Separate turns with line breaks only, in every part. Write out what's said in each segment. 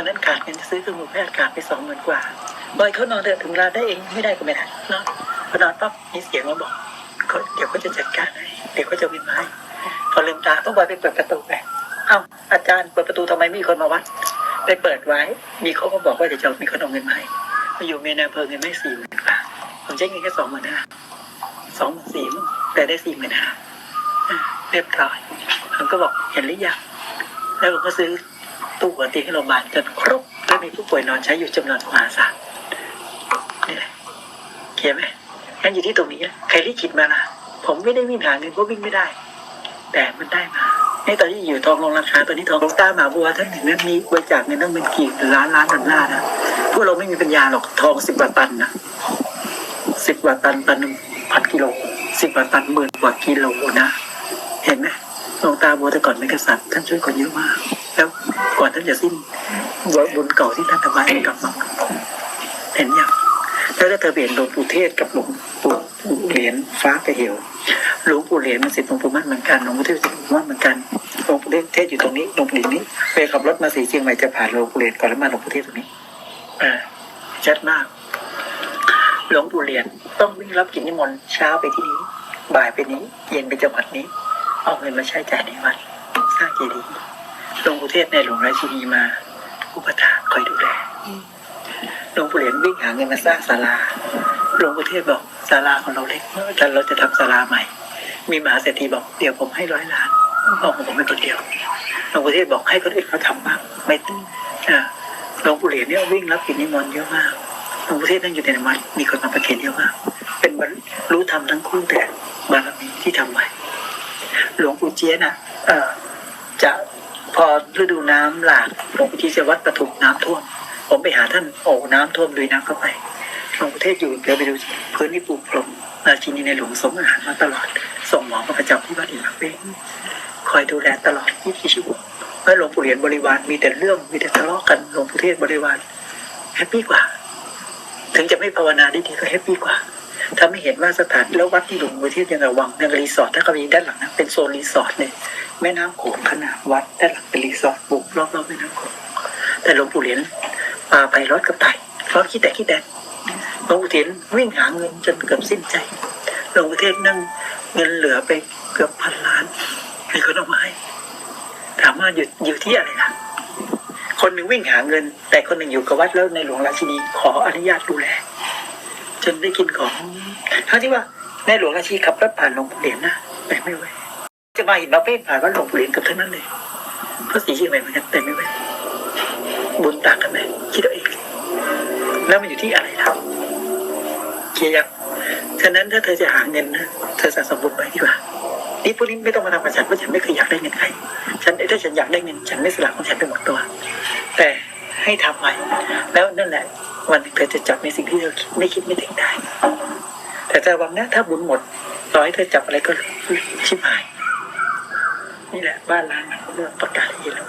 วันนั้นขาดเงินซื้อเครื่องมือแพทย์ขาดไปสองหมื่นกว่าบอยเขานอนเถอะถึงเวลาได้เองไม่ได้ก็ไม่ได้นอนพอนอนปั๊บมีเสียงมาบอกเขาเดี๋ยวเขาจะจัดการให้เดี๋ยวเขาจะวินมาให้พอลืมตาต้องบอยไปเปิดประตูไปเอ้าอาจารย์เปิดประตูทำไมไม่มีคนมาวัดไปเปิดไว้ มีเขาก็บอกว่าเดี๋ยวจะมีคนเอาเงินมาให้มาอยู่เมียนาเพลิงเงินไม่สี่หมื่นกว่าผมใช้เงินแค่สองหมื่นห้าสองหมื่นสี่แต่ได้สี่หมื่นห้าเรียบร้อยผมก็บอกเห็นหรือยังแล้วผมก็ซื้อ ตู้หัวเตียงให้โรงพยาบาลจนครบแล้มีผู้ป่วยนอนใช้อยู่จำนวนมหาศาลนี่แหละเขียนไหมงั้นอยู่ที่ตรงนี้นะใครที่คิดมาล่ะ ผมไม่ได้วิ่งหาเงินเพราะวิ่งไม่ได้ แต่มันได้มาในตอนที่อยู่ทองลงราคาตอนนี้ทองลงตาหมาบัวท่านถึงนั้นมีบริจาคเงินตั้งเป็นกี่ล้านล้านดอลลาร์นะพวกเราไม่มีปัญญาหรอกทองสิบกว่าตันนะสิบกว่าตันตันหนึ่งพันกิโลสิบกว่าตันหมื่นกว่ากิโลนะ เห็นไหมหลวงตาบัวแต่ก่อนเป็นกษัตริย์ท่านช่วยคนเยอะมาก แล้วก่อนท่านจะสิ้นบุญเก่าที่ท่านทำไว้ให้กับเราเห็นอยังแล้วถ้าเธอเปลี่ยนหลวงปู่เทศกับหลวงปู่เหรียญฟ้ากระเหวหลวงปู่เหรียญมันสิทธิ์หลวงปู่มั่นเหมือนกันหลวงปู่เทศสิทธิ์หลวงปู่มั่นเหมือนกันหลวงปู่เทศอยู่ตรงนี้หลวงปู่เหรียญนี้ไปขับรถมาสีเชียงใหม่จะผ่านหลวงปู่เหรียญก่อนแล้วมาหลวงปู่เทศตรงนี้อ่าชัดมากหลวงปู่เหรียญต้องวิ่งรับกินนิมนต์เช้าไปที่นี้ บ่ายไปนี้ เย็นไปจังหวัดนี้ เอาเงินมาใช้จ่ายในวัดสร้างเจดีย์ ลวงปู่เทศในหลวงราชินีมาอุปถาคอยดูแลหลวงปู่เหรียญวิ่งหาเงินมาสร้างศาลาหลวงปู่เทศบอกศาลาของเราเล็กแต่เราจะทำศาลาใหม่ มีมหาเศรษฐีบอกเดี๋ยวผมให้ร้อยล้านเอาของผมเป็นคนเดียวหลวงปู่เทศบอกให้คนอื่นเขาทำบ้างไม่อ่าหลวงปู่เหรียญเนี่ยวิ่งรับกินนิมนต์เยอะมากหลวงปู่เทศนั่งอยู่ในวัดมีคนมาประเคนเยอะมากเป็นบรรรู้ธรรมทั้งคู่แต่บารมีที่ทำไว้หลวงปู่เจี๊ยน่ะเอ่อจะ พอฤดูน้ำหลากหลวงปู่เจี๊ยจะวัดปทุมน้ำท่วม ผมไปหาท่านโอ้น้ำท่วมลุยน้ำเข้าไปหลวงประเทศอยู่เดี๋ยวไปดูพื้นที่ปลูกพรมราชินีในหลวงส่งอาหารมาตลอด ส่งหมอมาประจำที่วัดอินทร์เป้งคอยดูแลตลอด24ชั่วโมงเมื่อหลวงปู่เหรียญบริวารมีแต่เรื่องมีแต่ทะเลาะกันหลวงปู่เทศบริวารแฮปปี้กว่า ถึงจะไม่ภาวนาได้ดีก็แฮปปี้กว่า ถ้าไม่เห็นว่าสถานแล้ววัดที่หลวงปู่เทศยังระวังยังรีสอร์ทถ้าเขามีด้านหลังนะเป็นโซนรีสอร์ทเลยแม่น้ำโขงขนาดวัดด้านหลังเป็นรีสอร์ทปลูกรอบๆแม่น้ำโขงแต่หลวงปู่เหรียญปาไปรถกับไต่รถคิดแต่คิดแต่หลวงปู่เทียนวิ่งหาเงินจนเกือบสิ้นใจหลวงปู่เทศนั่งเงินเหลือไปเกือบพันล้านมีคนเอามาให้ถามว่าอยู่อยู่ที่อะไรล่ะคนหนึ่งวิ่งหาเงิน แต่คนหนึ่งอยู่กับวัดแล้วในหลวงราชินีขออนุญาตดูแล จนได้กินของทั้งที่ว่าในหลวงราชีขับรถผ่านหลวงปู่เหรียญนะแต่ไม่ไหวจะมาเห็นมาเป้ผ่านว่าหลวงปู่เหรียญกับเท่านั้นเลยเพราะสีเชียงใหม่เหมือนกันแต่ไม่ไหวบุญต่างกันไหมคิดเอาเองแล้วมันอยู่ที่อะไรล่ะเคลียร์ยังฉะนั้นถ้าเธอจะหาเงินนะเธอสะสมบุญไว้ดีกว่านี่พวกนี้ไม่ต้องมาทำกับฉันเพราะฉันไม่เคยอยากได้เงินใครฉันถ้าฉันอยากได้เงิน ฉันไม่สละของฉันไปหมดตัว แต่ให้ทำไว้แล้วนั่นแหละ วันหนึ่งเธอจะจับในสิ่งที่เธอไม่คิดไม่ถึงได้ แต่จะวังนะถ้าบุญหมดต่อให้เธอจับอะไรก็ชิบหาย นี่แหละบ้านล้างมันเรื่องประกาศให้เห็นแล้ว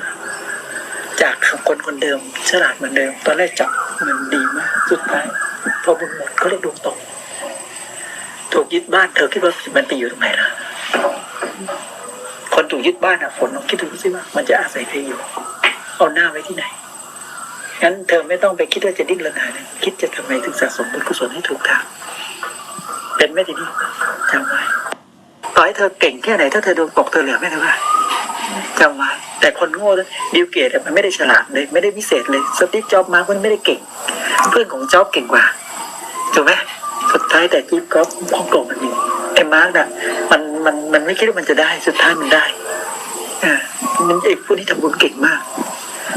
จากคนคนเดิมฉลาดเหมือนเดิม ตอนแรกจับเงินดีมากสุดท้ายพอบุญหมดก็เลยดวงตกถูกยึดบ้านเธอคิดว่ามันไปอยู่ตรงไหนล่ะคนถูกยึดบ้านอะฝนลองคิดดูสิว่ามันจะอาศัยใครอยู่ เอาหน้าไว้ที่ไหน งั้นเธอไม่ต้องไปคิดว่าจะดิ้นรนหานะคิดจะทำไงถึงสะสมบุญกุศลให้ถูกทางเป็นไหมทีนี้จำไว้ต่อให้เธอเก่งแค่ไหนถ้าเธอโดนตกเธอเหลือไม่เท่าไหร่จำไว้แต่คนโง่นะบิลเกตมันไม่ได้ฉลาดเลย ไม่ได้พิเศษเลยสตีฟจ็อบมาร์กันไม่ได้เก่ง เพื่อนของจ็อบเก่งกว่าถูกไหมสุดท้ายแต่จิ๊บก็ฮ่องกงมันมีไอ้มาร์กน่ะมันมันมันไม่คิดว่ามันจะได้สุดท้ายมันได้อ่ามันไอ้พวกนี้ทำบุญเก่งมาก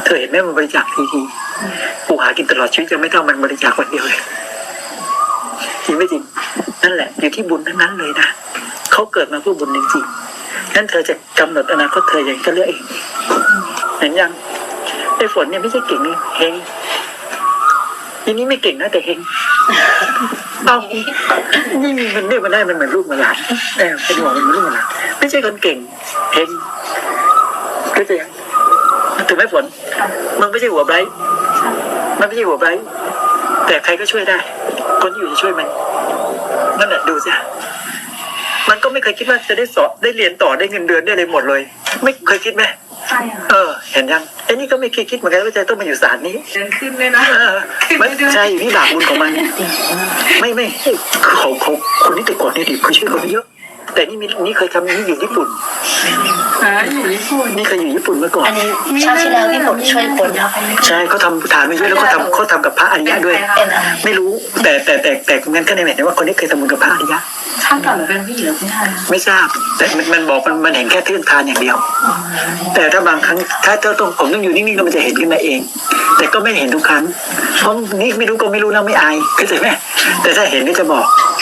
เธอเห็นไหมมันบริจาคทีทีกูหากินตลอดชีวิตจะไม่เท่ามันบริจาคคนเดียวเลยจริงไม่จริง นั่นแหละ อยู่ที่บุญทั้งนั้นเลยนะเขาเกิดมาเพื่อบุญจริงๆนั่นเธอจะกำหนดอนาคตเธออย่างก็เลือกเองเห็นยังไอ้ฝนเนี่ยไม่ใช่เก่งนี่เฮงทีนี้ไม่เก่งนะแต่เฮงเอานี่มันเรียกมันได้มันเหมือนลูกเหมือนหลานเออเป็นหัวมันเหมือนลูกเหมือนหลานไม่ใช่คนเก่งเฮงก็จะยัง ถูกไหมฝนมึงไม่ใช่หัวไบรท์มันไม่ใช่หัวไบรท์แต่ใครก็ช่วยได้ คนที่อยู่จะช่วยมันนั่นแหละดูสิมันก็ไม่เคยคิดว่าจะได้สอบได้เรียนต่อได้เงินเดือนได้อะไรหมดเลย ไม่เคยคิดไหมฝ
ช่ค่ะ
เออ เห็นยังไอ้นี่ก็ไม่คิดคิดเหมือนกันว่าจะต้องมาอยู่ศาลนี้
เดินขึ้นเลยนะ
เออมันใช่วิบากบุญของมัน ไม่ไม่คือเขาเขาคนที่ติดกดเนี่ยดิเขาช่วยคนเยอะ แต่นี่มีนี่เคยทำนี่อยู่ญี่ปุ่น
หาอยู่ญี่ปุ่น
นี่เคยอยู่ญี่ปุ่นมาก่อน
อันนี้ชาติที่แล้วพี่ฝนช่วยคนเนาะ
ใช่เขาทำฐานมาเยอะแล้วเขาทำเขาทำกับพระอริยะด้วย
เป็นอะไร
ไม่รู้แต่แต่แต่แต่งั้นก็ในเห็นว่าคนนี้เคยทำบุญกับพระอริยะ
ชาติก่อนหนูเป็นผู้หญิงหรือผู้ชาย
ไม่ทราบ แต่มันมันบอกมันมันเห็นแค่เทื่อนทานอย่างเดียว แต่ถ้าบางครั้งถ้าเจ้าต้องผมต้องอยู่นิ่งๆแล้วมันจะเห็นขึ้นมาเอง แต่ก็ไม่เห็นทุกครั้งเพราะนี่ไม่รู้ก็ไม่รู้นะไม่อายเข้าใจไหมแต่ถ้าเห็นก็จะบอก